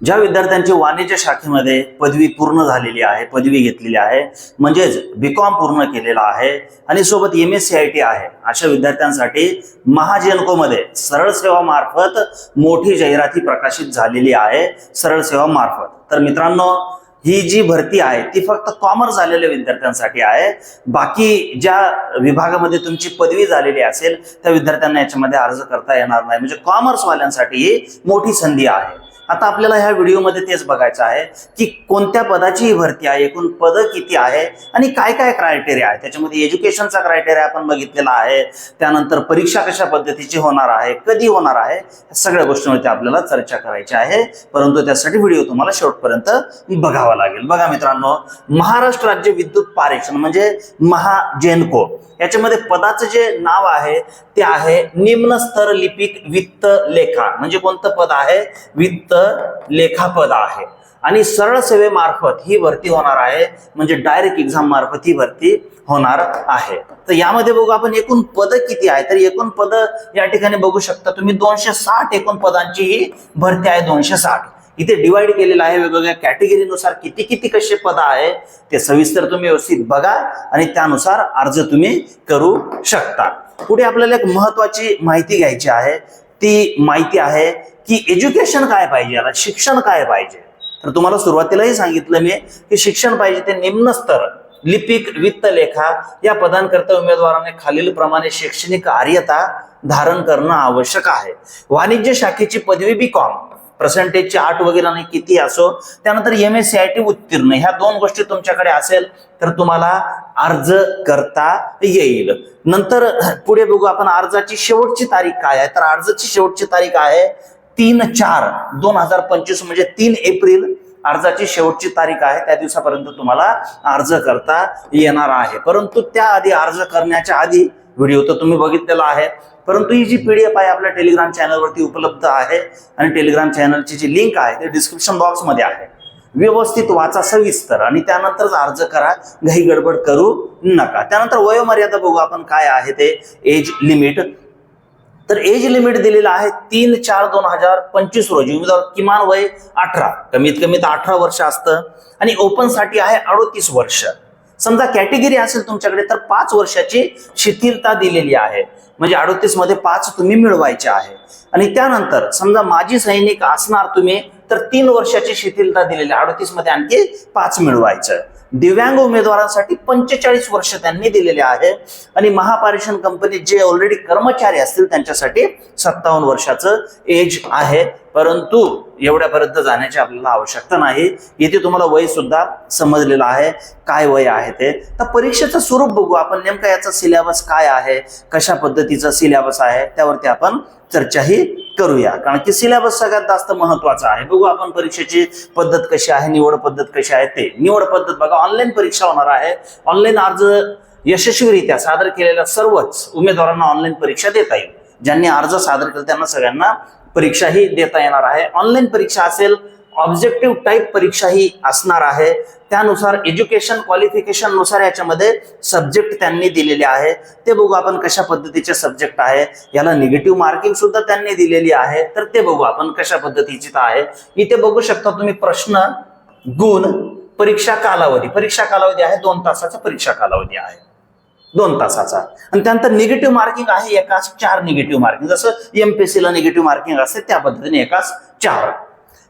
ज्या विद्यार्थ्यांची वाणिज्य शाखेमध्ये पदवी पूर्ण झालेली आहे पदवी घेतलेली आहे म्हणजेच बी कॉम पूर्ण केलेला आहे आणि सोबत M S C I T आहे अशा विद्यार्थ्यांसाठी महाजेनकोमध्ये सरळ सेवा मार्फत मोठी जाहिराती प्रकाशित झालेली आहे सरळ सेवा मार्फत. तर मित्रांनो ही जी भरती आहे ती फक्त कॉमर्स झालेल्या विद्यार्थ्यांसाठी आहे. बाकी ज्या विभागामध्ये तुमची पदवी झालेली असेल त्या विद्यार्थ्यांना याच्यामध्ये अर्ज करता येणार नाही. म्हणजे कॉमर्स वाल्यांसाठी ही मोठी संधी आहे. आता आपल्याला ह्या व्हिडिओमध्ये तेच बघायचं आहे की कोणत्या पदाची ही भरती आहे एकूण पद किती आहे आणि काय काय क्रायटेरिया आहे? त्याच्यामध्ये एज्युकेशनचा क्रायटेरिया आपण बघितलेला आहे. त्यानंतर परीक्षा कशा पद्धतीची होणार आहे कधी होणार आहे सगळ्या गोष्टींवरती आपल्याला चर्चा करायची आहे. परंतु त्यासाठी व्हिडिओ तुम्हाला शेवटपर्यंत बघावा लागेल. बघा मित्रांनो महाराष्ट्र राज्य विद्युत पारेषण म्हणजे महाजेनको. याच्यामध्ये पदाचं जे नाव आहे ते आहे निम्न स्तर लिपिक वित्त लेखा. म्हणजे कोणतं पद आहे? वित्त लेखा पद आहे. आणि सरळ सेवेमार्फत ही भरती होणार आहे. म्हणजे डायरेक्ट एक्झाम मार्फत ही भरती होणार आहे. तर यामध्ये बघू आपण एकूण पद किती आहे तर एकूण पद या ठिकाणी बघू शकता तुम्ही दोनशे साठ एकूण पदांची ही भरती आहे दोनशे साठ. इथे डिवाइड केलेलं आहे वेगवेगळ्या कॅटेगरीनुसार किती किती कसे पद आहे ते सविस्तर तुम्ही व्यवस्थित बघा आणि त्यानुसार अर्ज तुम्ही करू शकता. पुढे आपल्याला एक महत्वाची माहिती घ्यायची आहे. ती माहिती आहे की एज्युकेशन काय पाहिजे याला शिक्षण काय पाहिजे? तर तुम्हाला सुरुवातीलाही सांगितलं मी की शिक्षण पाहिजे ते निम्न स्तर लिपिक वित्त लेखा या पदांकरता उमेदवाराने खालील प्रमाणे शैक्षणिक आर्यता धारण करणं आवश्यक आहे. वाणिज्य शाखेची पदवी बी कॉम पर्सेंटेजची आठ वगैरे नाही किती असो त्यानंतर M S C I T उत्तीर्ण. ह्या दोन गोष्टी तुमच्याकडे असेल तर तुम्हाला अर्ज करता येईल. नंतर पुढे बघू आपण अर्जाची शेवटची तारीख काय आहे. तर अर्जाची शेवटची तारीख आहे तीन चार दोन हजार पंचवीस म्हणजे तीन एप्रिल अर्जाची शेवटची तारीख आहे. त्या दिवसापर्यंत तुम्हाला अर्ज करता येणार आहे. परंतु त्याआधी अर्ज करण्याच्या आधी व्हिडिओ तर तुम्ही बघितलेला आहे. परंतु ही जी पी डी एफ आहे आपल्या टेलिग्राम चॅनलवरती उपलब्ध आहे आणि टेलिग्राम चॅनलची जी लिंक आहे ते डिस्क्रिप्शन बॉक्समध्ये आहे. व्यवस्थित वाचा सविस्तर आणि त्यानंतरच अर्ज करा. घाई गडबड करू नका. त्यानंतर वयोमर्यादा बघू आपण काय आहे ते. एज लिमिट तर एज लिमिट दिलेलं आहे तीन चार दोन हजार पंचवीस रोजी. म्हणजे उमेदवार किमान वय अठरा. कमीत कमी तर अठरा वर्ष असतं. आणि ओपनसाठी आहे अडोतीस वर्ष. समजा कॅटेगरी असेल तुमच्याकडे तर पाच वर्षाची शिथिलता दिलेली आहे. म्हणजे अडोतीसमध्ये पाच तुम्ही मिळवायचे आहे. आणि त्यानंतर समजा माजी सैनिक असणार तुम्ही तर तीन वर्षाची शिथिलता दिलेली अडोतीसमध्ये आणखी पाच मिळवायचं दिव्यांग उमेदवारांसाठी पंचेचाळीस वर्ष त्यांनी दिलेले आहे आणि महापारेषण कंपनीत जे ऑलरेडी कर्मचारी असतील त्यांच्यासाठी सत्तावन्न वर्षाचं एज आहे. परंतु एवढ्यापर्यंत जाण्याची आपल्याला आवश्यकता नाही. येथे तुम्हाला वय सुद्धा समजलेलं आहे. काय वय आहे ते? तर परीक्षेचं स्वरूप बघू. आपण नेमका याचा सिलेबस काय आहे? कशा पद्धतीचा सिलेबस आहे? त्यावरती आपण चर्चाही करूया. कारण की सिलेबस सगळ्यात जास्त महत्त्वाचा आहे. बघू आपण परीक्षेची पद्धत कशी आहे निवड पद्धत कशी आहे ते. निवड पद्धत बघा ऑनलाईन परीक्षा होणार आहे. ऑनलाईन अर्ज यशस्वीरित्या सादर केलेल्या सर्वच उमेदवारांना ऑनलाईन परीक्षा देता येईल. ज्यांनी अर्ज सादर केला त्यांना सगळ्यांना परीक्षाही देता येणार आहे. ऑनलाईन परीक्षा असेल ऑब्जेक्टिव्ह टाईप परीक्षा ही असणार आहे. त्यानुसार एज्युकेशन क्वालिफिकेशननुसार याच्यामध्ये सब्जेक्ट त्यांनी दिलेले आहे. ते बघू आपण कशा पद्धतीचे सब्जेक्ट आहे. याला निगेटिव्ह मार्किंग सुद्धा त्यांनी दिलेली आहे. तर ते बघू आपण कशा पद्धतीची आहे. इथे बघू शकता तुम्ही प्रश्न गुण परीक्षा कालावधी. परीक्षा कालावधी आहे दोन तासाचा परीक्षा कालावधी आहे. दोन तासाचा. आणि त्यानंतर निगेटिव्ह मार्किंग आहे एकाच चार निगेटिव्ह मार्किंग. जसं एमपीएससी ला निगेटिव्ह मार्किंग असते त्या पद्धतीने एकाच चार.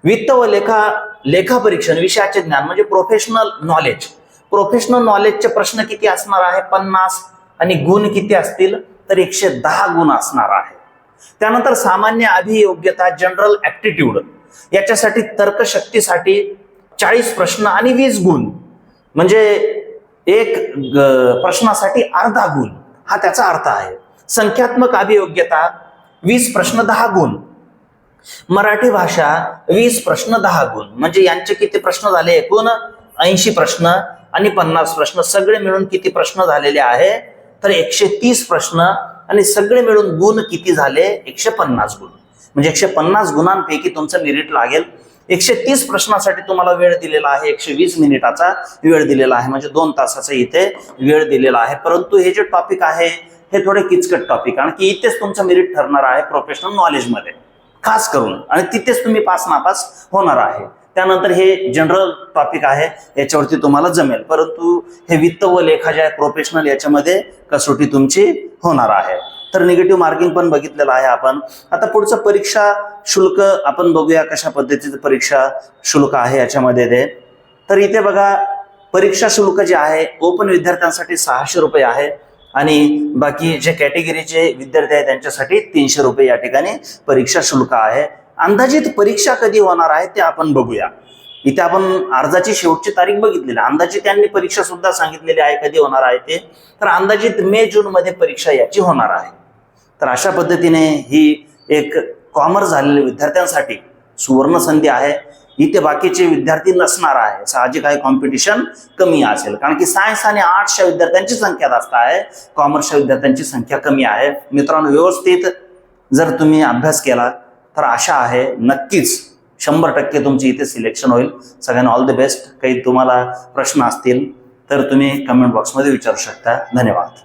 वित्त व लेखा लेखापरीक्षण विषयाचे ज्ञान म्हणजे प्रोफेशनल नॉलेज प्रोफेशनल नॉलेजचे प्रश्न किती असणार आहे? पन्नास आणि गुण किती असतील? तर एकशे दहा गुण असणार आहे. त्यानंतर सामान्य अभियोग्यता जनरल ऍप्टिट्यूड याच्यासाठी तर्कशक्तीसाठी चाळीस प्रश्न आणि वीस गुण. म्हणजे एक प्रश्नासाठी अर्धा गुण. हा त्याचा अर्थ आहे. संख्यात्मक अभियोग्यता वीस प्रश्न दहा गुण. मराठी भाषा वीस प्रश्न दहा गुण. म्हणजे यांचे किती प्रश्न झाले? एकूण ऐंशी प्रश्न आणि पन्नास प्रश्न. सगळे मिळून किती प्रश्न झालेले आहे? तर एकशे तीस प्रश्न आणि सगळे मिळून गुण किती झाले? एकशे पन्नास गुण. म्हणजे एकशे पन्नास गुणांपैकी तुमचं मेरिट लागेल. एकशे तीस प्रश्नासाठी तुम्हाला वेळ दिलेला आहे. एकशे वीस मिनिटाचा वेळ दिलेला आहे. म्हणजे दोन तासाचा इथे वेळ दिलेला आहे. परंतु हे जे टॉपिक आहे हे थोडे किचकट टॉपिक कारण की इथेच तुमचं मेरिट ठरणार आहे प्रोफेशनल नॉलेजमध्ये खास करून. आणि तिथेच तुम्ही पास नापास होणार आहे. त्यानंतर हे जनरल टॉपिक आहे. याच्यावरती तुम्हाला जमेल. परंतु हे वित्त व लेखा जे आहे प्रोफेशनल याच्यामध्ये कसोटी तुमची होणार आहे. तर निगेटिव्ह मार्किंग पण बघितलेलं आहे आपण. आता पुढचं परीक्षा शुल्क आपण बघूया कशा पद्धतीचं परीक्षा शुल्क आहे याच्यामध्ये ते. तर इथे बघा परीक्षा शुल्क जे आहे ओपन विद्यार्थ्यांसाठी सहाशे रुपये आहे. आणि बाकी जे कॅटेगरीचे विद्यार्थी आहेत त्यांच्यासाठी तीनशे रुपये या ठिकाणी परीक्षा शुल्क आहे. अंदाजित परीक्षा कधी होणार आहे ते आपण बघूया. इथे आपण अर्जाची शेवटची तारीख बघितलेली अंदाजित त्यांनी परीक्षा सुद्धा सांगितलेली आहे कधी होणार आहे ते. तर अंदाजित मे जून मध्ये परीक्षा याची होणार आहे. तर अशा पद्धतीने ही एक कॉमर्स झालेल्या विद्यार्थ्यांसाठी सुवर्णसंधी आहे. इथे बाकीचे विद्यार्थी नसणार आहे. साहजिक आहे कॉम्पिटिशन कमी असेल. कारण की सायन्स आणि आर्ट्सच्या विद्यार्थ्यांची संख्या जास्त आहे. कॉमर्सच्या विद्यार्थ्यांची संख्या कमी आहे. मित्रांनो व्यवस्थित जर तुम्ही अभ्यास केला तर आशा आहे नक्कीच शंभर टक्के तुमची इथे सिलेक्शन होईल. सगळ्यांना ऑल द बेस्ट काही तुम्हाला प्रश्न असतील तर तुम्ही कमेंट बॉक्समध्ये विचारू शकता. धन्यवाद.